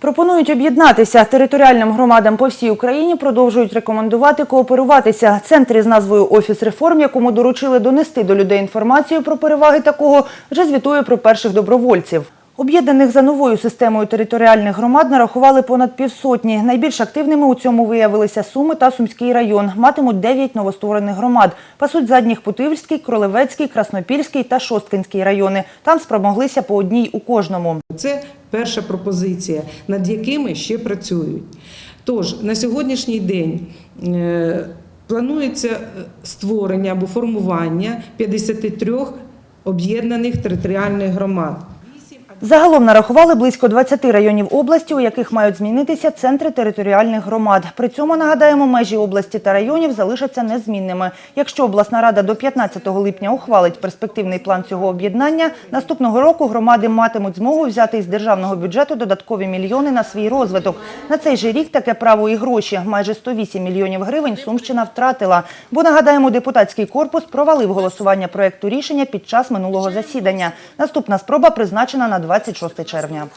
Пропонують об'єднатися територіальним громадам по всій Україні. Продовжують рекомендувати кооперуватися. Центр із назвою Офіс реформ, якому доручили донести до людей інформацію про переваги такого, вже звітує про перших добровольців. Об'єднаних за новою системою територіальних громад нарахували понад півсотні. Найбільш активними у цьому виявилися Суми та Сумський район. Матимуть 9 новостворених громад. Пасуть задніх Путивльський, Кролевецький, Краснопільський та Шосткинський райони. Там спромоглися по одній у кожному. Це перша пропозиція, над якими ще працюють. Тож на сьогоднішній день е, планується е, створення або формування 53 об'єднаних територіальних громад. Загалом нарахували близько 20 районів області, у яких мають змінитися центри територіальних громад. При цьому, нагадаємо, межі області та районів залишаться незмінними. Якщо обласна рада до 15 липня ухвалить перспективний план цього об'єднання, наступного року громади матимуть змогу взяти із державного бюджету додаткові мільйони на свій розвиток. На цей же рік таке право і гроші. Майже 108 мільйонів гривень Сумщина втратила. Бо, нагадаємо, депутатський корпус провалив голосування проекту рішення під час минулого засідання. Наступна спроба призначена на 26 червня.